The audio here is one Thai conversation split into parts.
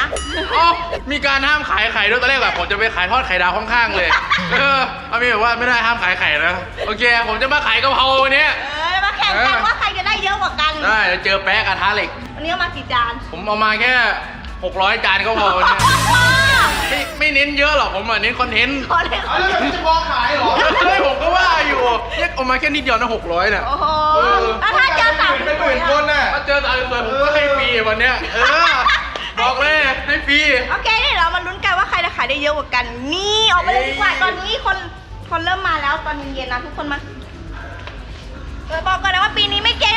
นะ อ๋อมีการห้ามขายไข่ด้วยตอนแรกแบบผมจะไปขายทอดไข่ดาวข้างๆเลย เออเอามีแบบว่าไม่ได้ห้ามขายไข่นะ โอเค ผมจะมาขายกะเพราวันนี้ เออมาแข่งกันว่าใครจะได้เยอะกว่ากัน ได้เดี๋ยวเจอแป๊ะกระทะเหล็ก วันนี้เอามากี่จาน ผมเอามาแค่ 600 จานก็พอวันนี้ไม่ไม่เน้นเยอะหรอกผมอะเน้นคอนเทนต์พอเลยเอาแล้วพี่จะบอกขายเหรอเฮ้ยผมก็ว่าอยู่เนี่ยเอามาแค่นิดเดียวนะ600เนี่ยโอ้โหเออแล้วถ้าเจอสามเป็นหมื่นคนน่ะ ถ้าเจอตาสวยผมก็ให้ฟรีวันเนี้ย เออ บอกเลยให้ฟรีโอเคนี่เรามาลุ้นกันว่าใครจะขายได้เยอะกว่ากัน นี่ออกไปเลยดีกว่าตอนนี้คนคนเริ่มมาแล้วตอนเย็นๆนะทุกคนมาเออบอกก่อนนะว่าปีนี้ไม่เก่ง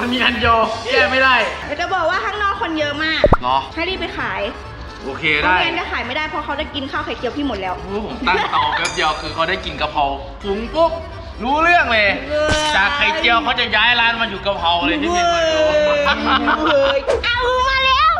มันมีอันเดียวแก้ไม่ได้เดี๋ยวจะบอกว่าข้างนอกคนเยอะมาก เหรอ ให้รีบไปขายโอเคเพได้ราะงั้นจะขายไม่ได้เพราะเขาได้กินข้าวไข่เจียวพี่หมดแล้วโอ้ผมตั้งเตาแป๊บเดียวคือเขาได้กินกะเพราปุ้งปุ๊บรู้เรื่องเลยเออจากไข่เจียวเขาจะย้ายร้านมาอยู่กะเพราเลยที่นี่มาดูเฮ้ยเอามาแล้ว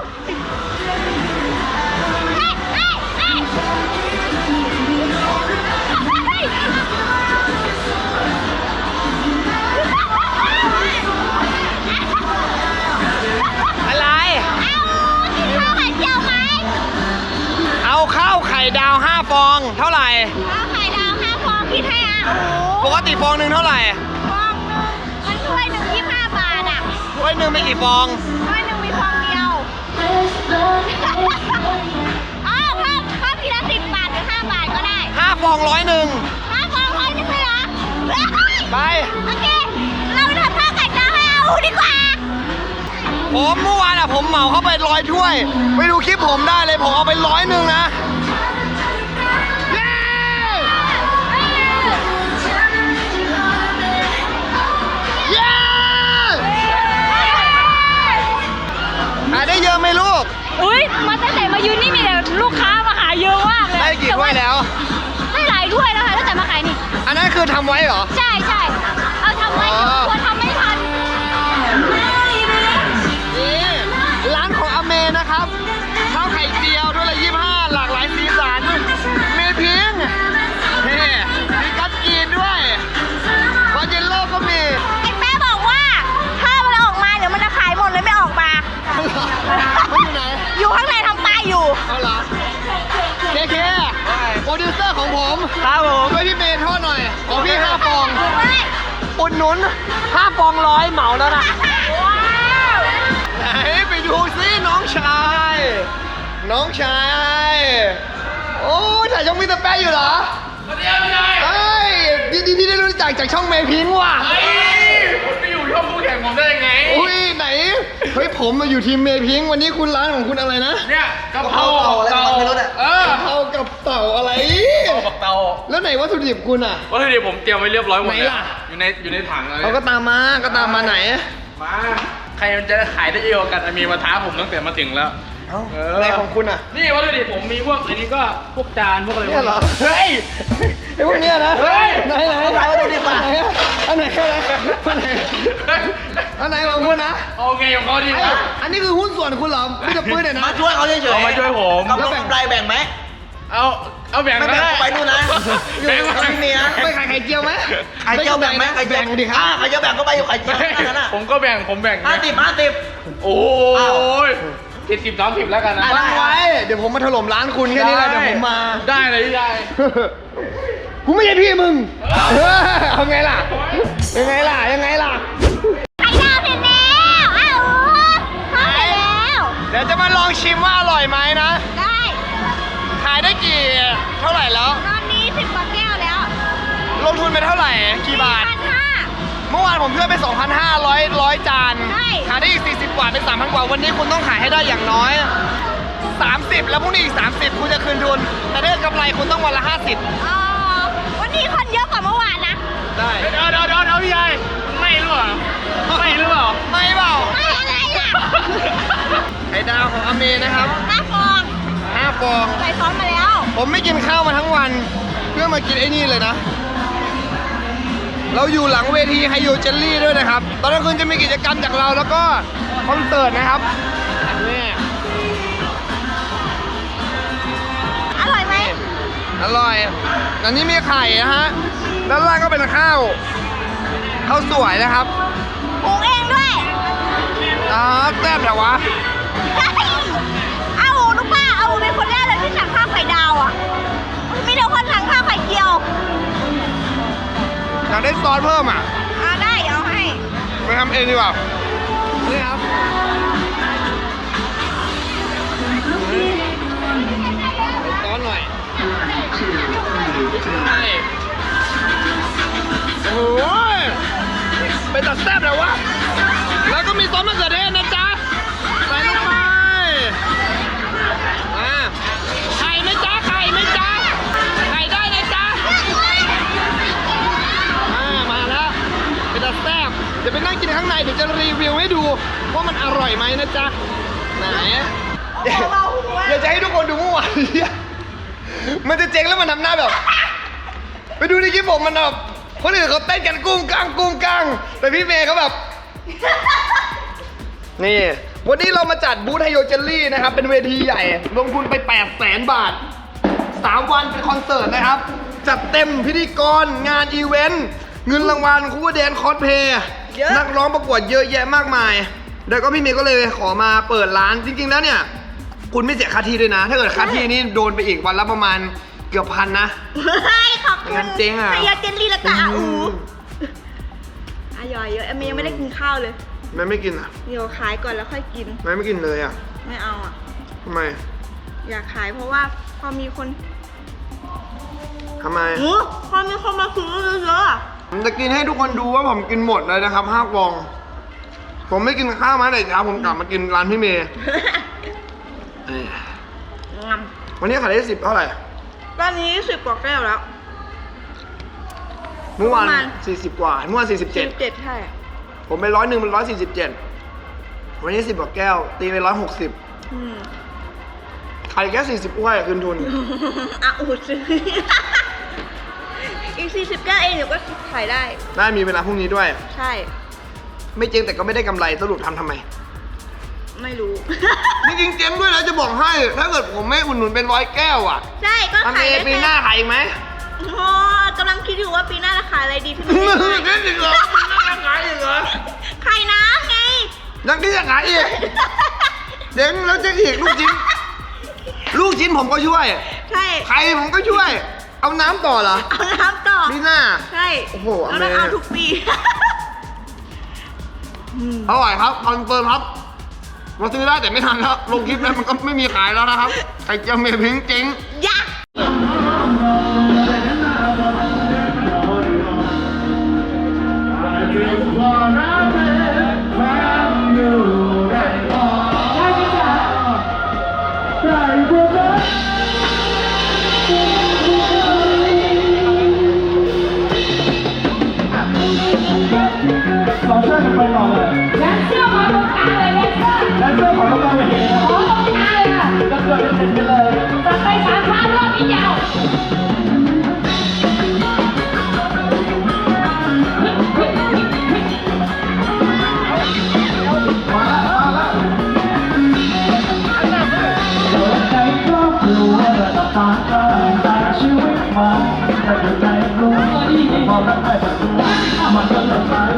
ไข่ดาวห้าฟองเท่าไหร่ไข่ดาวห้าฟองพีทให้อะปโอ้กติฟองหนึ่งเท่าไหร่ฟองหนึงถ้วยหนึ่งยี่สิบห้าบาทอะถ้วยหนึ่งมีกี่ฟอง ถ้วยหนึ่งมีฟองเดียวอ้าวเพิ่มเพิ่มทีละสิบบาทหรือห้าบาทก็ได้ห้าฟองร้อยหนึ่งห้าฟองร้อจะไหมเหรอไป โอเค เราไปทำข้าวไก่ดาวให้อาอูดีกว่า ผมเมื่อวานอะผมเหมาเข้าไปร้อยถ้วย ไปดูคลิปผมได้เลยผมเอาไปร้อยหนึ่งนะ เยอะไหมลูก อุ้ยมาตั้งแต่มายืนนี่มีแต่ลูกค้ามาหาเยอะมากเลยได้กี่ถ้วยแล้ว ได้หลายถ้วยแล้วค่ะตั้งแต่มาขายนี่ อันนั้นคือทำไว้เหรอ ใช่ใช่เอาทำไว้อ๋อกลัวทำไม่ทั อุดหนุนห้าฟองร้อยเหมาแล้วนะว้าวไหนไปดูซิน้องชาย น้องชาย โอ้ยถ่ายช่องมิสเตอร์แป๊ะอยู่เหรอสวัสดีครับพี่นายเอ้ยยินดีที่ได้รู้จักจากช่องเมพิงค์ว่ะ เฮ้ยคุณไปอยู่ช่องคู่แข่งผมได้ยังไง อุ้ยไหน เฮ้ยผมมาอยู่ทีมเมพิงค์วันนี้คุณร้านของคุณอะไรนะเนี่ยกะเพราเต่าอะไรไม่รู้เนี่ยเออเท่ากับเต่าอะไรเต่าบักเตาแล้วไหนวัตถุดิบคุณอะ วัตถุดิบผมเตรียมไว้เรียบร้อยหมดไหนแล้วล่ะ อยู่ในอยู่ในถังเลยเขาก็ตามมาก็ตามมาไหน มา ใครมันจะขายได้เยอะกว่ากันมีมาท้าผมตั้งแต่มาถึงแล้ว เอ้าเอออะไรของคุณอะ นี่วัตถุดิบผมมีพวกอันนี้ก็พวกจานพวกอะไรเนี่ยเหรอ เฮ้ยไอ้พวกเนี้ยนะเฮ้ย ไหนไหนไหนวัตถุดิบอะอันไหนอันไหนอันไหนอันไหนของคุณนะโอเคของเขาดีไอ้นะอันนี้คือหุ้นส่วนคุณเหรอพี่จะปื้นเนี่ยนะ มาช่วยเขาเฉยๆเอามาช่วยผม กำไรกำไรแบ่งไหม เอาเอาแบ่งไม่แบ่งด้ไปนู่นนะแบ่งอยู่กับพี่เมียไม่ขายไข่เจียวไหมไข่เจียวแบ่งไหมไข่เจียวแบ่งดิครับอ่าไข่เจียวแบ่งก็ไปอยู่ไข่เจียวแค่นั้นน่ะผมก็แบ่งผมแบ่งห้าสิบห้าสิบโอ้อ้าวย เจ็ดสิบสามสิบแล้วกันนะตั้งไว้ เดี๋ยวผมมาถล่มร้านคุณแค่นี้แหละเดี๋ยวผมมา ได้เลยพี่ได้กูไม่ใช่พี่มึง เออเอาไงล่ะ ยังไงล่ะ ยังไงล่ะ ไข่ดาวเสร็จแล้วอ้าวข้าวเสร็จแล้วเดี๋ยวจะมาลองชิมว่าอร่อยไหมนะ ได้ขายได้กี่ เท่าไหร่แล้ว ตอนนี้สิบกว่าแก้วแล้ว ลงทุนไปเท่าไหร่ กี่บาท พันห้า เมื่อวานผมช่วยไป 2,500ร้อยจานใช่ ขายได้อีก 40 กว่าเป็น 3,000 กว่า วันนี้คุณต้องขายให้ได้อย่างน้อย 30 แล้วพรุ่งนี้อีก 30 คุณจะคืนทุน แต่ถ้าเกิดกำไรคุณต้องวันละ 50อ๋อวันนี้คนเยอะกว่าเมื่อวานนะ ได้เดี๋ยวเดี๋ยวเดี๋ยวเดี๋ยวพี่ใหญ่ไม่หรือเปล่าไม่หรือเปล่าไม่เปล่าไม่อะไรล่ะไข่ดาวของอเมนะครับห้าฟอง5ฟอง ใส่ซ้อมมาแล้ว ผมไม่กินข้าวมาทั้งวัน เพื่อมากินไอ้นี่เลยนะ เราอยู่หลังเวทีไฮโยเจลลี่ด้วยนะครับ ตอนกลางคืนจะมีกิจกรรมจากเราแล้วก็คอนเสิร์ตนะครับนี่อร่อยไหมอร่อย อันนี้มีไข่นะฮะ ด้านล่างก็เป็นข้าว ข้าวสวยนะครับปรุงเองด้วยอ่าแซ่บแต่วะ เอาลูกป้าเอาเป็นคนแรกเลยที่สั่งข้าวไข่ดาวอะมีแต่คนสั่งข้าวไข่เจียว อยากได้ซอสเพิ่มอะอ่าได้เดี๋ยวเอาให้ไปทำเองดีกว่านี่ครับซอสหน่อยใช่โอ้โหเป็นตัดแซ่บแล้ววะแล้วก็มีซอสมะเขือเทศนะ เดี๋ยวไปนั่งกินข้างในเดี๋ยวจะรีวิวให้ดูว่ามันอร่อยไหมนะจ๊ะไหนเดี๋ยวเดี๋ยวจะให้ทุกคนดูเมื่อวานเนี่ยมันจะเจ๊งแล้วมันทำหน้าแบบ ไปดูในคลิปผมมันแบบคนอื่นเขาเต้นกันกุ้งกังกุ้งกังแต่พี่เมย์เขาแบบ นี่ วันนี้เรามาจัดบูธไฮโยเจลลี่นะครับ เป็นเวทีใหญ่ ลงทุนไป 8 0 0แสนบาท 3 วันเป็นคอนเสิร์ตนะครับ จัดเต็มพิธีกรงานอีเวนต์ เงินรางวัลคู่แดนคอสเพย์นักร้องประกวดเยอะแยะมากมาย แล้วก็พี่เมย์ก็เลยขอมาเปิดร้านจริง ๆ แล้วเนี่ย คุณไม่เสียค่าที่ด้วยนะ ถ้าเกิดค่าที่นี่โดนไปอีกวันละประมาณเกือบพันนะ เฮ้ยขอบคุณงั้นเจ๊งอะ พยาเจนลี่และตาอูมอร่อยเยอะเอ็มยังไม่ได้กินข้าวเลยแม่ไม่กินอะเดี๋ยวขายก่อนแล้วค่อยกินแม่ไม่กินเลยอะไม่เอาอะ ทำไมอยากขายเพราะว่าพอมีคนทำไมโอ้พอมีคนมาซื้อเยอะๆอะ ผมจะกินให้ทุกคนดูว่าผมกินหมดเลยนะครับห้ากล่อง ผมไม่กินข้าวมาแต่เช้าผมกลับมากินร้านพี่เมย์เอ้ยงวันนี้ขายได้สิบเท่าไหร่ำตอนนี้สิบกว่าแก้วแล้ว เมื่อวานประมาณ สี่สิบกว่า เมื่อวานสี่สิบเจ็ดเจ็ดใช่ผมไปร้อยหนึ่งเป็นร้อยสี่สิบเจ็ดวันนี้สิบกว่าแก้ว ตีไปร้อยหกสิบอืมขายแค่สี่สิบอ้วยคืนทุน อะอุดซื้อ อีกสี่สิบแก้วเองเดี๋ยวก็ขายได้ ได้มีเวลาพรุ่งนี้ด้วย ใช่ ไม่เจ๊งแต่ก็ไม่ได้กำไรสรุปทำทำไม ไม่รู้นี่จริงเจ๊งด้วยนะจะบอกให้ ถ้าเกิดผมไม่อุดหนุนเป็นร้อยแก้วอะใช่ก็อันขายนี้ได้ปีหน้าขายอีกไหมโอ้กำลังคิดอยู่ว่าปีหน้าจะขายอะไรดีที่มึงไม่คิดได้อีกเหรอปีหน้าขายอีกเหรอขายน้ำไง ยังคิดจะขายอีกเจ๊งแล้วเจ๊งอีกลูกชิ้น ลูกชิ้นผมก็ช่วย ใช่ ใครผมก็ช่วย เอาน้ำต่อเหรอเอาน้ำต่อปีหน้าใช่โอ้โหแล้วเราอเมเอาทุกปีอร่อยครับคอนเฟิร์มครับมาซื้อได้แต่ไม่ทันแล้วลงคลิปแล้วมันก็ไม่มีขายแล้วนะครับไข่เจียวเมพิงเจ๊งยะ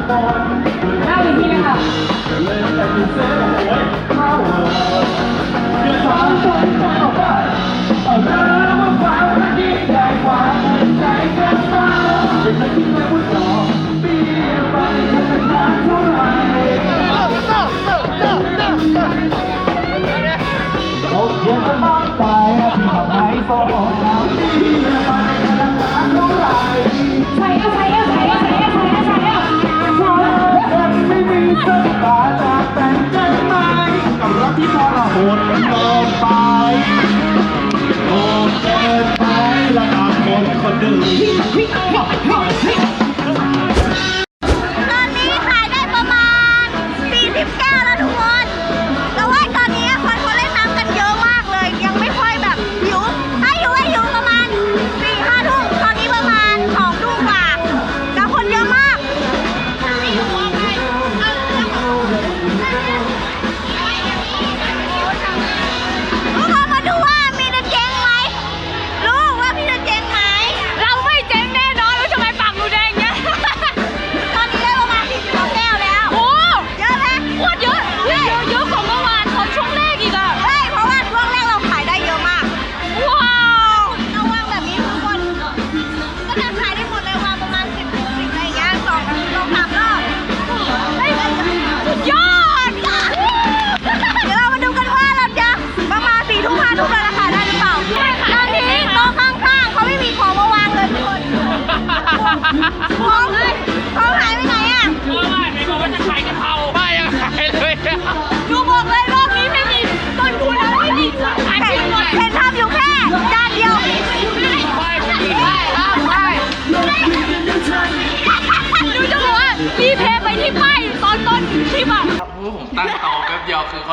เลยหลายคนหน้ทีนะคะ ไม่มีสักตาจะแต่งใจไหมกับรักที่ทรหดเกินไปโหดเกินไปและตามคนคนหนึ่ง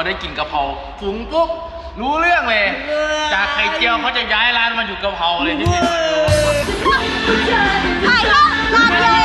เดียวคือเขาได้กินกะเพราฟุ้งปุ๊บรู้เรื่องเลย จากไข่เจียวเขาจะย้ายร้านมาอยู่กะเพราเลยที่นี่ขายแค่จานเดียว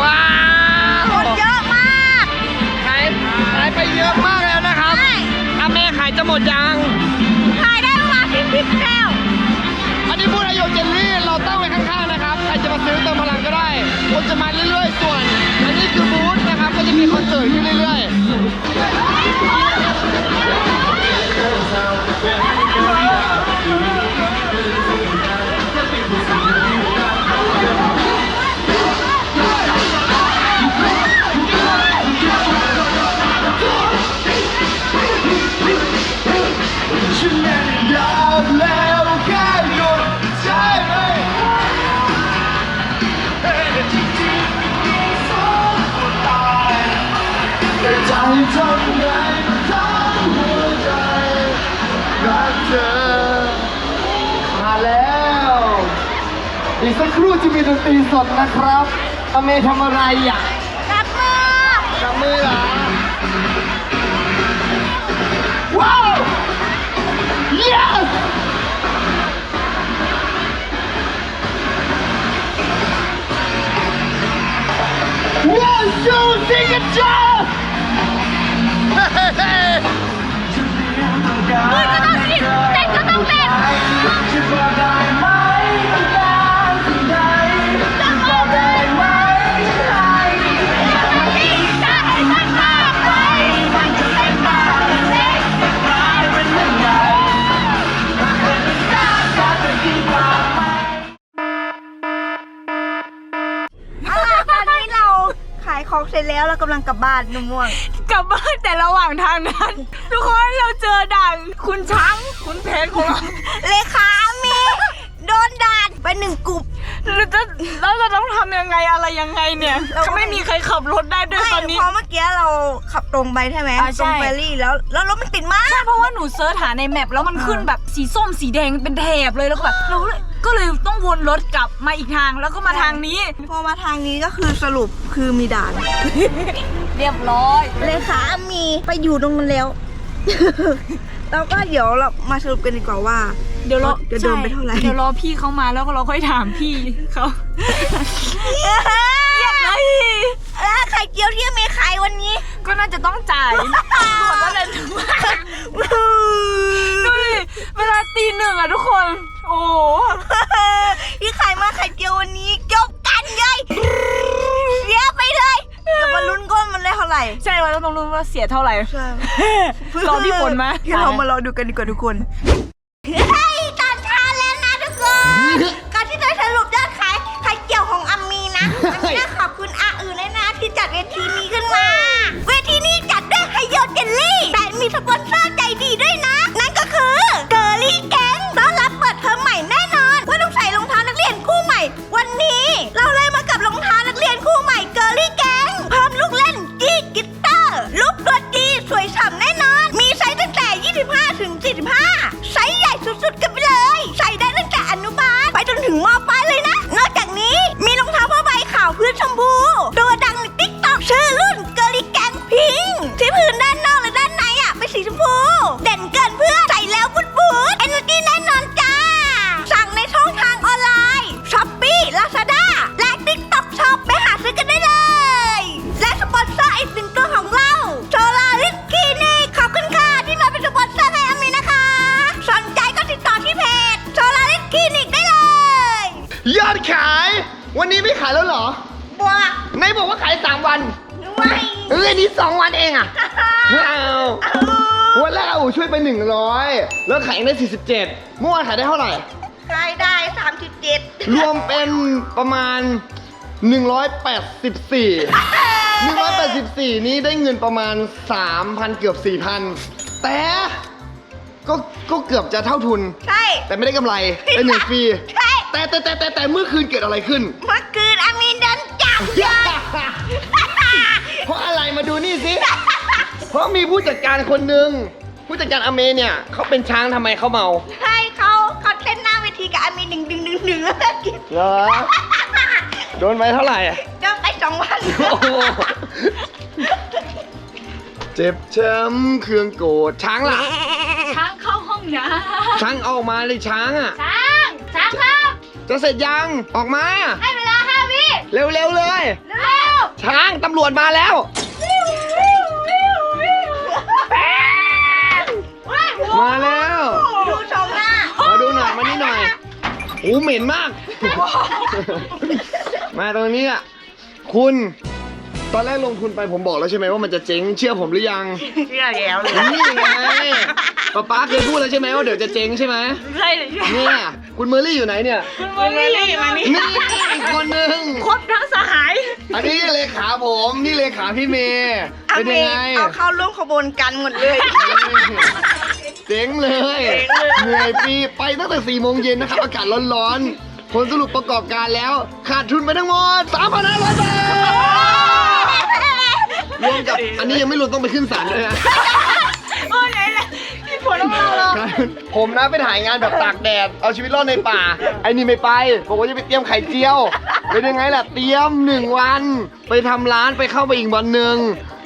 ว้าวคนเยอะมากขายขายไปเยอะมากแล้วนะครับใช่ถ้าแม่ขายจะหมดยังขายได้ประมาณสิบสิบแก้วอันนี้พูดอายุเจลลี่เราตั้งไว้ข้างๆนะครับ ใครจะมาซื้อเติมพลังก็ได้ คนจะมาเรื่อยๆ ส่วน อันนี้คือบูธนะครับ ก็จะมีคอนเสิร์ตขึ้นเรื่อยๆ สักครู่จะมีดนตรีสดนะครับอเมย์ทำอะไรอะกลับมือจับมือเหรอ ว้าว yes one two signature มือก็ต้องสิเล้วเรากำลังกลับบ้านนุ่มม่วง กลับบ้านแต่ระหว่างทางนั้น ทุกคนเราเจอด่านคุณช้างคุณเพชรของเราเลขามีโดนด่านไปหนึ่งกลุ่ม เราจะเราจะต้องทำยังไงอะไรยังไงเนี่ยเราก็ ก็ไม่มีใครขับรถได้ด้วยไม่ตอนนี้ เพราะเมื่อกี้เราขับตรงไปใช่ไหมอ่าใช่ ตรงเฟรรี่แล้ว แล้วรถมันติดมาก ใช่เพราะว่าหนูเซิร์ชหาในแมปแล้วมันขึ้นแบบสีส้มสีแดงเป็นแถบเลยแล้วก็แบบเราก็เลย ก็เลยต้องวนรถกลับมาอีกทางแล้วก็มาทางนี้ พอมาทางนี้ก็คือสรุปคือมีด่าน เรียบร้อย เลขามีไปอยู่ตรงนั้นแล้ว แล้วก็เดี๋ยวเรามาสรุปกันดีกว่าว่า เดี๋ยวรอจะโดนไปเท่าไหร่ใช่เดี๋ยวรอพี่เขามาแล้วก็เราค่อยถามพี่เขาเรียบเลย แล้วไข่เจียวที่มีขายวันนี้ ก็น่าจะต้องจ่ายหมดแล้วเลยดูดิเวลาตีหนึ่งอะทุกคน โอ้โหที่ขายมาไข่เจียววันนี้จบกันเลยเสียไปเลยเดี๋ยวมาลุ้นก้นมันได้เท่าไหร่ใช่เราต้องรู้ว่าเสียเท่าไหร่ใช่รอพี่ฝนมาเดี๋ยวเรามารอดูกันดีกว่าทุกคน 47เมื่อวานขายได้เท่าไหร่ ขายได้37รวมเป็นประมาณ 184 184 นี้ได้เงินประมาณ 3,000 เกือบ 4,000 แต่ก็ก็เกือบจะเท่าทุน ใช่ แต่ไม่ได้กำไรได้หนึ่งฟรีใช่ แต่แต่แต่แต่แต่เมื่อคืนเกิดอะไรขึ้น เมื่อคืนอามีนโดนจับเลยเพราะอะไรมาดูนี่สิ เพราะมีผู้จัดการคนหนึ่ง ผู้จัดการอเมเนี่ยเขาเป็นช้างทำไมเขาเมา ใช่เขาเขาเต้นหน้าเวทีกับอามีนดึงดึงดึงดึงแล้วก็กินเหรอ โดนไปเท่าไหร่อะก็ไปสองวันโอ้โหเจ็บช้ำเครื่องโกรธช้างล่ะ ช้างเข้าห้องน้ช้างออกมาเลยช้างอะช้างช้างครับจะเสร็จยังออกมา ให้เวลาห้าวิเร็วๆเลย เร็วช้างตำรวจมาแล้ว มาแล้วดูชมหน้ามาดูหน่อยมานี่หน่อยโอ้เหม็นมาก มาตรงนี้อะคุณตอนแรกลงทุนไปผมบอกแล้วใช่ไหมว่ามันจะเจ๊งเชื่อผมหรือยังเชื่อแล้วเลยนี่ไงป๊าป๊าเคยพูดแล้วใช่ไหมว่าเดี๋ยวจะเจ๊งใช่ไหมใช่เลยเนี่ยคุณเมอรี่อยู่ไหนเนี่ยคุณเมอรี่มานี่นี่อีกคนนึงครบทั้งสหาย อันนี้เลขาผมนี่เลขาพี่เมย์เป็นยังไงเอาเข้าร่วมขบวนการหมดเลย เจ๋งเลยเหนื่อยปีไปตั้งแต่4ี่โมงเย็นนะครับ อากาศร้อนๆ ผลสรุปประกอบการแล้ว ขาดทุนไปทั้งหมด3 5 0 0บาทรวมกับอันนี้ยังไม่รวมต้องไปขึ้นศาลด้วยนะ ผลของเราเหรอผมนะไปถ่ายงานแบบตากแดด เอาชีวิตรอดในป่า ไอ้นี่ไม่ไปบอกว่าจะไปเตรียมไข่เจียวเป็นยังไงล่ะ เตรียมหนึ่งวัน ไปทำร้านไปเข้าไปอีกวันหนึ่ง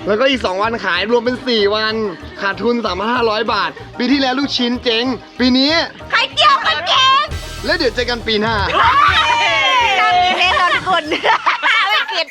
แล้วก็อีก 2 วันขายรวมเป็น 4 วัน ขาดทุน 3,500 บาท ปีที่แล้วลูกชิ้นเจ๊ง ปีนี้ ใครเกี่ยวกันเก่งแล้วเดี๋ยวเจอกันปีหน้าแน่นอนทุกคนไม่เก็ต